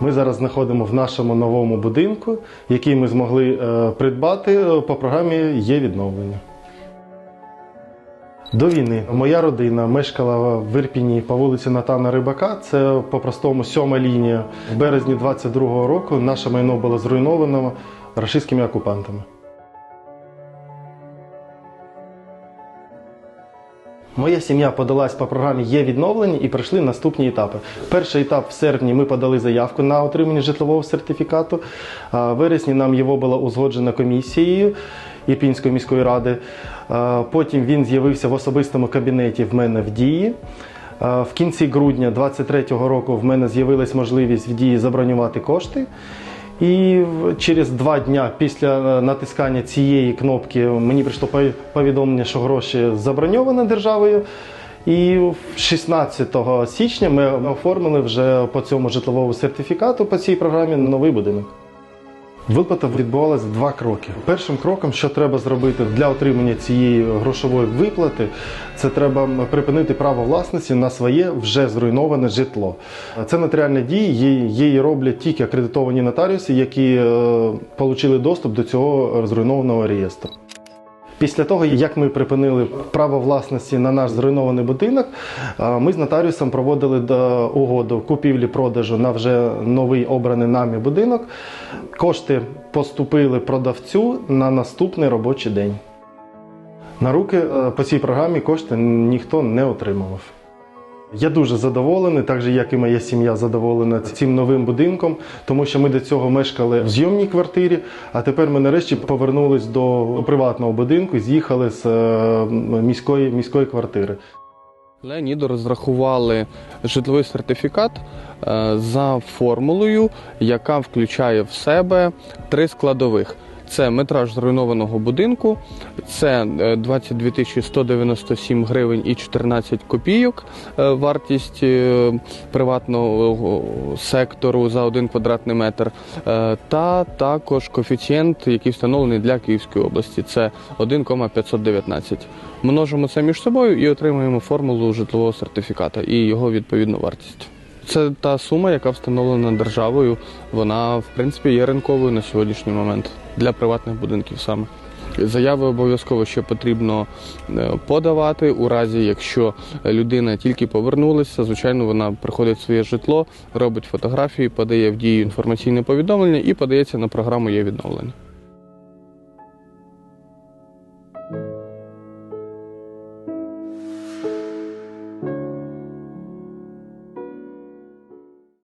Ми зараз знаходимо в нашому новому будинку, який ми змогли е, придбати е, по програмі є відновлення. До війни моя родина мешкала в Ірпіні по вулиці Натана Рибака. Це по-простому сьома лінія. В березні 22-го року наше майно було зруйновано рашистськими окупантами. Моя сім'я подалась по програмі є відновлення і пройшли наступні етапи. Перший етап в серпні ми подали заявку на отримання житлового сертифікату. В вересні нам його було узгоджено комісією Ірпінської міської ради. Потім він з'явився в особистому кабінеті в мене в дії. В кінці грудня 23-го року в мене з'явилась можливість в дії забронювати кошти. І через два дня після е, натискання цієї кнопки мені прийшло повідомлення, що гроші заброньовані державою. І 16 січня ми оформили вже по цьому житловому сертифікату по цій програмі новий будинок. Виплата відбувалася в два кроки. Першим кроком, що треба зробити для отримання цієї грошової виплати, це треба припинити право власності на своє вже зруйноване житло. Це нотаріальні дії, її- роблять тільки акредитовані нотаріуси, які е, отримали доступ до цього зруйнованого реєстру. Після того, як ми припинили право власності на наш зруйнований будинок, ми з нотаріусом проводили угоду купівлі-продажу на вже новий обраний нами будинок. Кошти поступили продавцю на наступний робочий день. На руки е, по цій програмі кошти ніхто не отримував. Я дуже задоволений, так же як і моя сім'я задоволена цим новим будинком, тому що ми до цього мешкали в зйомній квартирі, а тепер ми нарешті повернулись до приватного будинку, з'їхали з е, міської, міської квартири. Леоніду розрахували житловий сертифікат е, за формулою, яка включає в себе три складових. Це метраж зруйнованого будинку, це е, 22 тисячі 197 гривень і 14 копійок е, вартість е, приватного е, сектору за один квадратний метр, е, та також коефіцієнт, який встановлений для Київської області. Це 1,519. Множимо це між собою і отримуємо формулу житлового сертифіката і його відповідну вартість. Це та сума, яка встановлена державою. Вона, в принципі, є ринковою на сьогоднішній момент для приватних будинків саме. Заяви обов'язково ще потрібно е, подавати у разі, якщо людина тільки повернулася. Звичайно, вона приходить в своє житло, робить фотографії, подає в дію інформаційне повідомлення і подається на програму є відновлення.